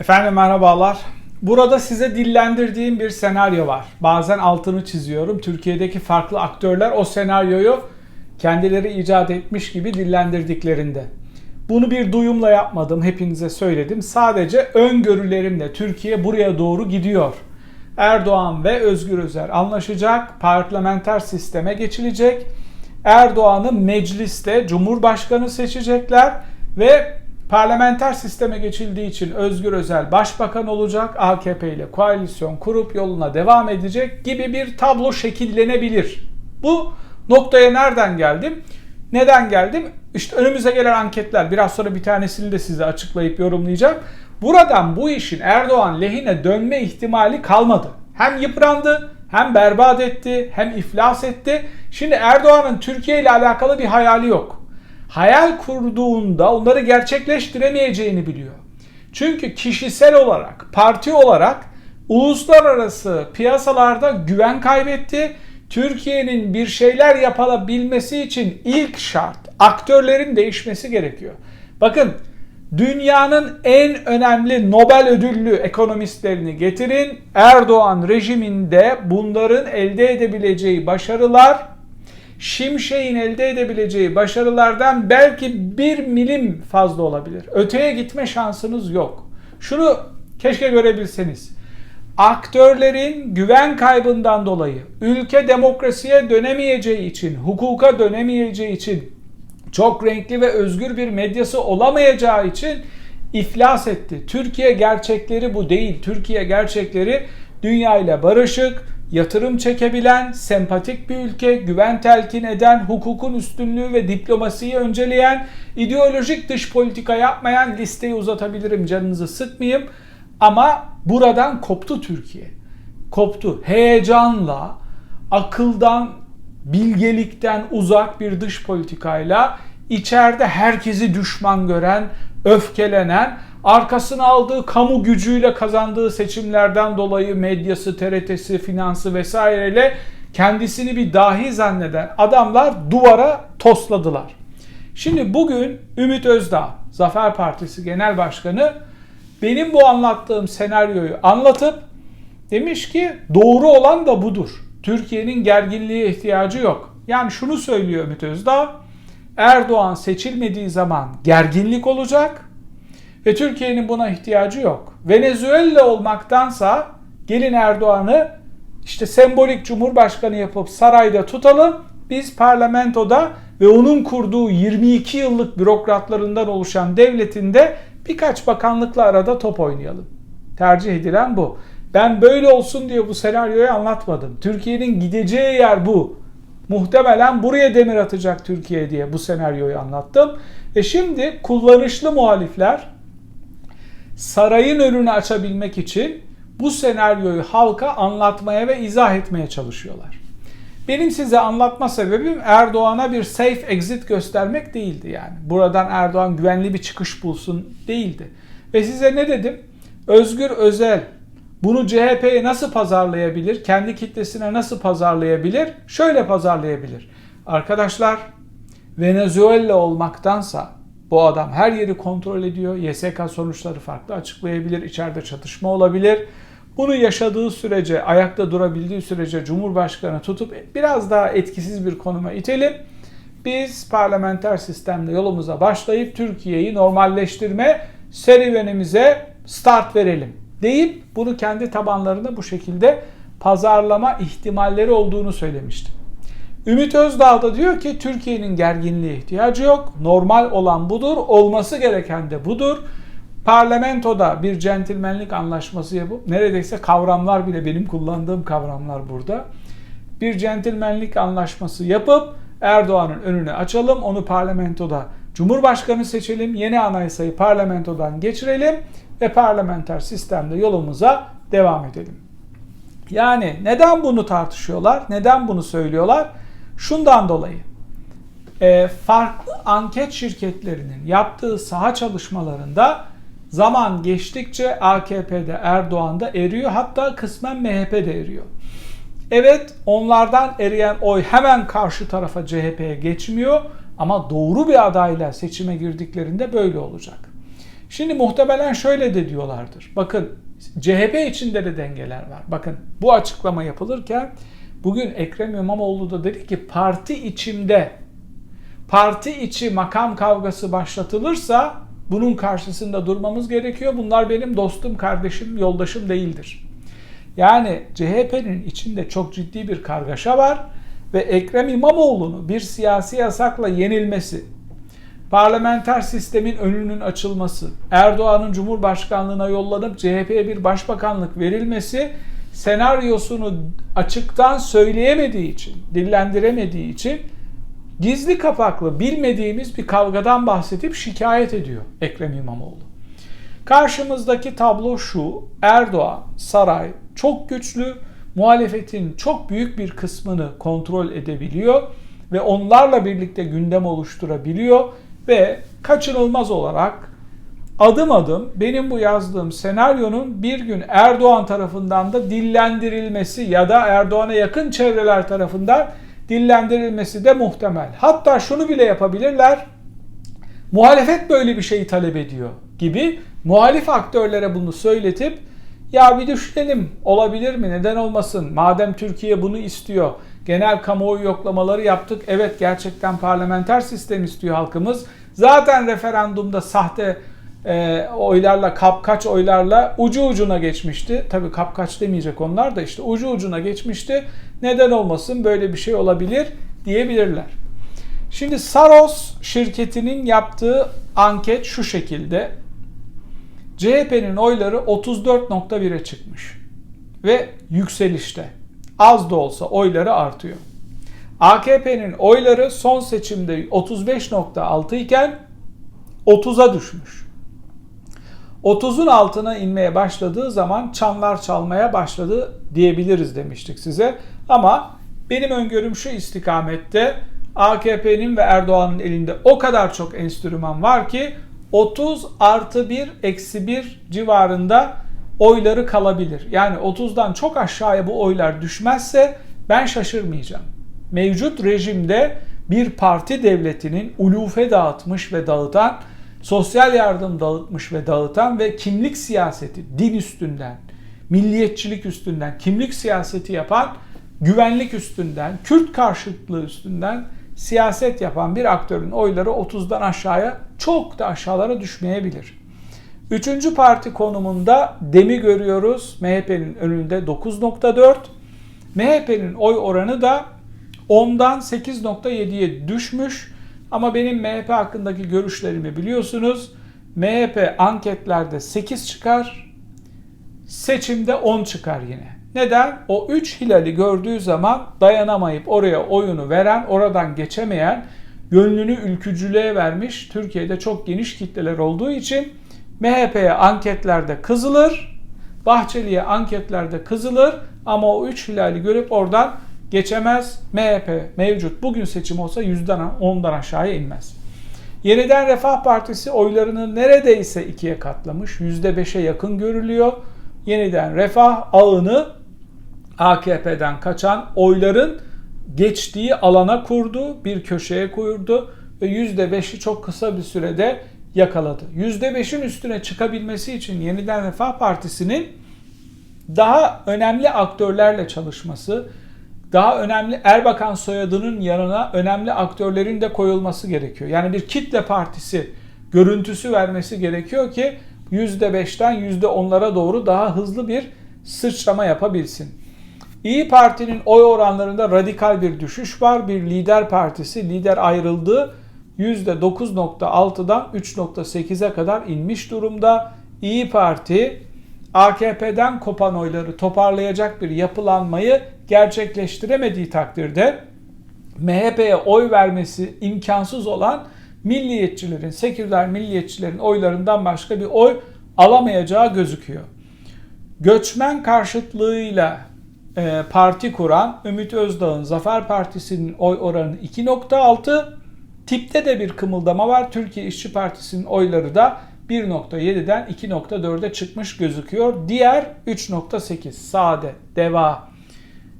Efendim merhabalar. Burada size dillendirdiğim bir senaryo var. Bazen altını çiziyorum. Türkiye'deki farklı aktörler o senaryoyu kendileri icat etmiş gibi dillendirdiklerinde. Bunu bir duyumla yapmadım, hepinize söyledim. Sadece öngörülerimle Türkiye buraya doğru gidiyor. Erdoğan ve Özgür Özel anlaşacak, parlamenter sisteme geçilecek. Erdoğan'ı mecliste Cumhurbaşkanı seçecekler ve parlamenter sisteme geçildiği için Özgür Özel başbakan olacak, AKP ile koalisyon kurup yoluna devam edecek gibi bir tablo şekillenebilir. Bu noktaya nereden geldim? Neden geldim? İşte önümüze gelen anketler. Biraz sonra bir tanesini de size açıklayıp yorumlayacağım. Buradan bu işin Erdoğan lehine dönme ihtimali kalmadı. Hem yıprandı, hem berbat etti, hem iflas etti. Şimdi Erdoğan'ın Türkiye ile alakalı bir hayali yok. Hayal kurduğunda onları gerçekleştiremeyeceğini biliyor. Çünkü kişisel olarak, parti olarak uluslararası piyasalarda güven kaybetti. Türkiye'nin bir şeyler yapılabilmesi için ilk şart aktörlerin değişmesi gerekiyor. Bakın dünyanın en önemli Nobel ödüllü ekonomistlerini getirin. Erdoğan rejiminde bunların elde edebileceği başarılar Şimşek'in elde edebileceği başarılardan belki bir milim fazla olabilir. Öteye gitme şansınız yok. Şunu keşke görebilseniz. Aktörlerin güven kaybından dolayı ülke demokrasiye dönemeyeceği için, hukuka dönemeyeceği için, çok renkli ve özgür bir medyası olamayacağı için iflas etti. Türkiye gerçekleri bu değil. Türkiye gerçekleri dünya ile barışık, yatırım çekebilen, sempatik bir ülke, güven telkin eden, hukukun üstünlüğü ve diplomasiyi önceleyen, ideolojik dış politika yapmayan listeyi uzatabilirim canınızı sıkmayayım. Ama buradan koptu Türkiye. Koptu. Heyecanla, akıldan, bilgelikten uzak bir dış politikayla içeride herkesi düşman gören, öfkelenen, arkasına aldığı kamu gücüyle kazandığı seçimlerden dolayı medyası, TRT'si, finansı vesaireyle kendisini bir dahi zanneden adamlar duvara tosladılar. Şimdi bugün Ümit Özdağ, Zafer Partisi Genel Başkanı benim bu anlattığım senaryoyu anlatıp demiş ki doğru olan da budur. Türkiye'nin gerginliğe ihtiyacı yok. Yani şunu söylüyor Ümit Özdağ. Erdoğan seçilmediği zaman gerginlik olacak ve Türkiye'nin buna ihtiyacı yok. Venezuela olmaktansa gelin Erdoğan'ı işte sembolik cumhurbaşkanı yapıp sarayda tutalım. Biz parlamentoda ve onun kurduğu 22 yıllık bürokratlarından oluşan devletinde birkaç bakanlıkla arada top oynayalım. Tercih edilen bu. Ben böyle olsun diye bu senaryoyu anlatmadım. Türkiye'nin gideceği yer bu. Muhtemelen buraya demir atacak Türkiye diye bu senaryoyu anlattım. E şimdi kullanışlı muhalifler sarayın önünü açabilmek için bu senaryoyu halka anlatmaya ve izah etmeye çalışıyorlar. Benim size anlatma sebebim Erdoğan'a bir safe exit göstermek değildi yani. Buradan Erdoğan güvenli bir çıkış bulsun değildi. Ve size ne dedim? Özgür Özel bunu CHP'ye nasıl pazarlayabilir? Kendi kitlesine nasıl pazarlayabilir? Şöyle pazarlayabilir. Arkadaşlar Venezuela olmaktansa bu adam her yeri kontrol ediyor. YSK sonuçları farklı açıklayabilir. İçeride çatışma olabilir. Bunu yaşadığı sürece, ayakta durabildiği sürece Cumhurbaşkanı tutup biraz daha etkisiz bir konuma itelim. Biz parlamenter sistemle yolumuza başlayıp Türkiye'yi normalleştirme serüvenimize start verelim deyip bunu kendi tabanlarında bu şekilde pazarlama ihtimalleri olduğunu söylemiştim. Ümit Özdağ da diyor ki Türkiye'nin gerginliğe ihtiyacı yok. Normal olan budur, olması gereken de budur. Parlamentoda bir centilmenlik anlaşması yapıp neredeyse kavramlar bile benim kullandığım kavramlar burada. Bir centilmenlik anlaşması yapıp Erdoğan'ın önünü açalım. Onu parlamentoda Cumhurbaşkanı seçelim. Yeni anayasayı parlamentodan geçirelim ve parlamenter sistemde yolumuza devam edelim. Yani neden bunu tartışıyorlar? Neden bunu söylüyorlar? Şundan dolayı. E, farklı anket şirketlerinin yaptığı saha çalışmalarında zaman geçtikçe AKP'de Erdoğan'da eriyor. Hatta kısmen MHP'de eriyor. Evet onlardan eriyen oy hemen karşı tarafa CHP'ye geçmiyor ama doğru bir adayla seçime girdiklerinde böyle olacak. Şimdi muhtemelen şöyle de diyorlardır. Bakın CHP içinde de dengeler var. Bakın bu açıklama yapılırken bugün Ekrem İmamoğlu da dedi ki parti içinde parti içi makam kavgası başlatılırsa bunun karşısında durmamız gerekiyor. Bunlar benim dostum, kardeşim, yoldaşım değildir. Yani CHP'nin içinde çok ciddi bir kargaşa var ve Ekrem İmamoğlu'nu bir siyasi yasakla yenilmesi, parlamenter sistemin önünün açılması, Erdoğan'ın Cumhurbaşkanlığına yollanıp CHP'ye bir başbakanlık verilmesi senaryosunu açıktan söyleyemediği için, dillendiremediği için gizli kapaklı bilmediğimiz bir kavgadan bahsedip şikayet ediyor Ekrem İmamoğlu. Karşımızdaki tablo şu. Erdoğan, saray çok güçlü, muhalefetin çok büyük bir kısmını kontrol edebiliyor ve onlarla birlikte gündem oluşturabiliyor ve kaçınılmaz olarak adım adım benim bu yazdığım senaryonun bir gün Erdoğan tarafından da dillendirilmesi ya da Erdoğan'a yakın çevreler tarafından dillendirilmesi de muhtemel. Hatta şunu bile yapabilirler. Muhalefet böyle bir şeyi talep ediyor gibi muhalif aktörlere bunu söyletip ya bir düşünelim olabilir mi neden olmasın madem Türkiye bunu istiyor genel kamuoyu yoklamaları yaptık evet gerçekten parlamenter sistem istiyor halkımız zaten referandumda sahte e, oylarla kapkaç oylarla ucu ucuna geçmişti tabi kapkaç demeyecek onlar da işte ucu ucuna geçmişti neden olmasın böyle bir şey olabilir diyebilirler. Şimdi Saros şirketinin yaptığı anket şu şekilde. CHP'nin oyları 34.1'e çıkmış ve yükselişte. Az da olsa oyları artıyor. AKP'nin oyları son seçimde 35.6 iken 30'a düşmüş. 30'un altına inmeye başladığı zaman çanlar çalmaya başladı diyebiliriz demiştik size. Ama benim öngörüm şu istikamette AKP'nin ve Erdoğan'ın elinde o kadar çok enstrüman var ki 30 artı 1 eksi 1 civarında oyları kalabilir. Yani 30'dan çok aşağıya bu oylar düşmezse ben şaşırmayacağım. Mevcut rejimde bir parti devletinin ulufe dağıtmış ve dağıtan, sosyal yardım dağıtmış ve dağıtan ve kimlik siyaseti, din üstünden, milliyetçilik üstünden, kimlik siyaseti yapan, güvenlik üstünden, Kürt karşıtlığı üstünden siyaset yapan bir aktörün oyları 30'dan aşağıya çok da aşağılara düşmeyebilir. Üçüncü parti konumunda DEM'i görüyoruz. MHP'nin önünde 9.4. MHP'nin oy oranı da 10'dan 8.7'ye düşmüş. Ama benim MHP hakkındaki görüşlerimi biliyorsunuz. MHP anketlerde 8 çıkar, seçimde 10 çıkar yine. Neden? O 3 hilali gördüğü zaman dayanamayıp oraya oyunu veren, oradan geçemeyen, gönlünü ülkücülüğe vermiş Türkiye'de çok geniş kitleler olduğu için MHP'ye anketlerde kızılır, Bahçeli'ye anketlerde kızılır ama o 3 hilali görüp oradan geçemez. MHP mevcut bugün seçim olsa yüzden 10'dan aşağıya inmez. Yeniden Refah Partisi oylarını neredeyse ikiye katlamış. %5'e yakın görülüyor. Yeniden Refah ağını AKP'den kaçan oyların geçtiği alana kurdu, bir köşeye kurdu ve %5'i çok kısa bir sürede yakaladı. %5'in üstüne çıkabilmesi için Yeniden Refah Partisi'nin daha önemli aktörlerle çalışması, daha önemli Erbakan soyadının yanına önemli aktörlerin de koyulması gerekiyor. Yani bir kitle partisi görüntüsü vermesi gerekiyor ki %5'ten %10'lara doğru daha hızlı bir sıçrama yapabilsin. İyi Parti'nin oy oranlarında radikal bir düşüş var. Bir lider partisi, lider ayrıldı. %9.6'dan 3.8'e kadar inmiş durumda. İyi Parti AKP'den kopan oyları toparlayacak bir yapılanmayı gerçekleştiremediği takdirde MHP'ye oy vermesi imkansız olan milliyetçilerin, seküler milliyetçilerin oylarından başka bir oy alamayacağı gözüküyor. Göçmen karşıtlığıyla e, parti kuran Ümit Özdağ'ın Zafer Partisi'nin oy oranı 2.6. Tipte de bir kımıldama var. Türkiye İşçi Partisi'nin oyları da 1.7'den 2.4'e çıkmış gözüküyor. Diğer 3.8 Sade, Deva,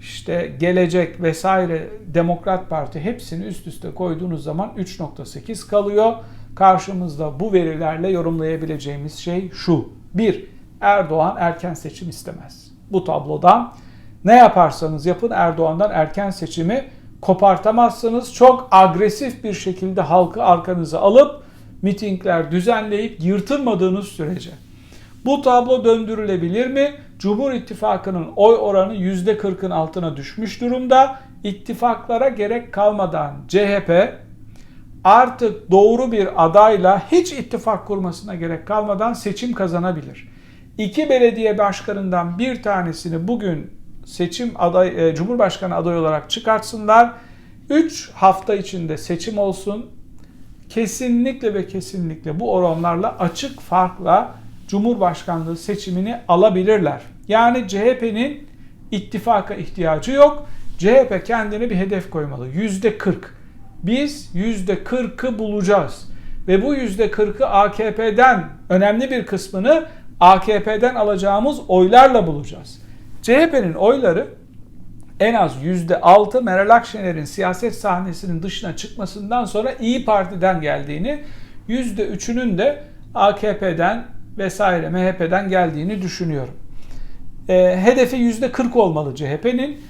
işte Gelecek vesaire Demokrat Parti hepsini üst üste koyduğunuz zaman 3.8 kalıyor. Karşımızda bu verilerle yorumlayabileceğimiz şey şu. 1. Erdoğan erken seçim istemez. Bu tablodan ne yaparsanız yapın Erdoğan'dan erken seçimi kopartamazsınız. Çok agresif bir şekilde halkı arkanıza alıp mitingler düzenleyip yırtılmadığınız sürece. Bu tablo döndürülebilir mi? Cumhur İttifakı'nın oy oranı %40'ın altına düşmüş durumda. İttifaklara gerek kalmadan CHP artık doğru bir adayla hiç ittifak kurmasına gerek kalmadan seçim kazanabilir. İki belediye başkanından bir tanesini bugün seçim aday e, Cumhurbaşkanı adayı olarak çıkartsınlar. 3 hafta içinde seçim olsun. Kesinlikle ve kesinlikle bu oranlarla açık farkla Cumhurbaşkanlığı seçimini alabilirler. Yani CHP'nin ittifaka ihtiyacı yok. CHP kendine bir hedef koymalı. Yüzde 40. Biz yüzde 40'ı bulacağız. Ve bu yüzde 40'ı AKP'den önemli bir kısmını AKP'den alacağımız oylarla bulacağız. CHP'nin oyları en az %6 Meral Akşener'in siyaset sahnesinin dışına çıkmasından sonra İyi Parti'den geldiğini, %3'ünün de AKP'den vesaire MHP'den geldiğini düşünüyorum. E, hedefi %40 olmalı CHP'nin.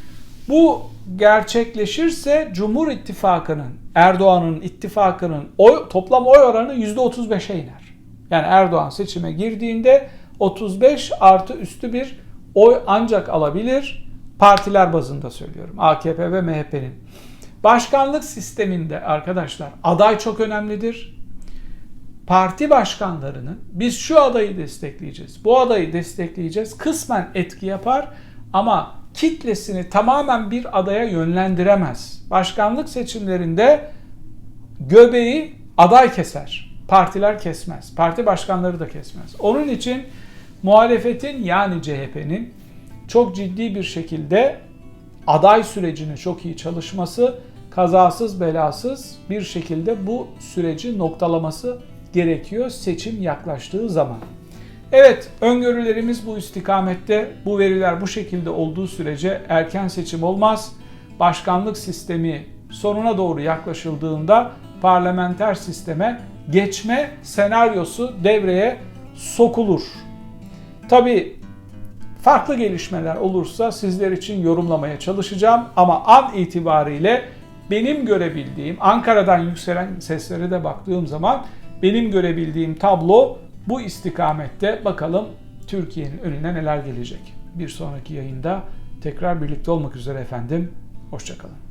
Bu gerçekleşirse Cumhur İttifakı'nın, Erdoğan'ın ittifakının oy, toplam oy oranı %35'e iner. Yani Erdoğan seçime girdiğinde 35 artı üstü bir oy ancak alabilir. Partiler bazında söylüyorum. AKP ve MHP'nin. Başkanlık sisteminde arkadaşlar aday çok önemlidir. Parti başkanlarının biz şu adayı destekleyeceğiz, bu adayı destekleyeceğiz kısmen etki yapar ama kitlesini tamamen bir adaya yönlendiremez. Başkanlık seçimlerinde göbeği aday keser. Partiler kesmez. Parti başkanları da kesmez. Onun için muhalefetin yani CHP'nin çok ciddi bir şekilde aday sürecini çok iyi çalışması, kazasız belasız bir şekilde bu süreci noktalaması gerekiyor seçim yaklaştığı zaman. Evet, öngörülerimiz bu istikamette. Bu veriler bu şekilde olduğu sürece erken seçim olmaz. Başkanlık sistemi sonuna doğru yaklaşıldığında parlamenter sisteme geçme senaryosu devreye sokulur. Tabi farklı gelişmeler olursa sizler için yorumlamaya çalışacağım ama an itibariyle benim görebildiğim Ankara'dan yükselen seslere de baktığım zaman benim görebildiğim tablo bu istikamette bakalım Türkiye'nin önüne neler gelecek. Bir sonraki yayında tekrar birlikte olmak üzere efendim. Hoşçakalın.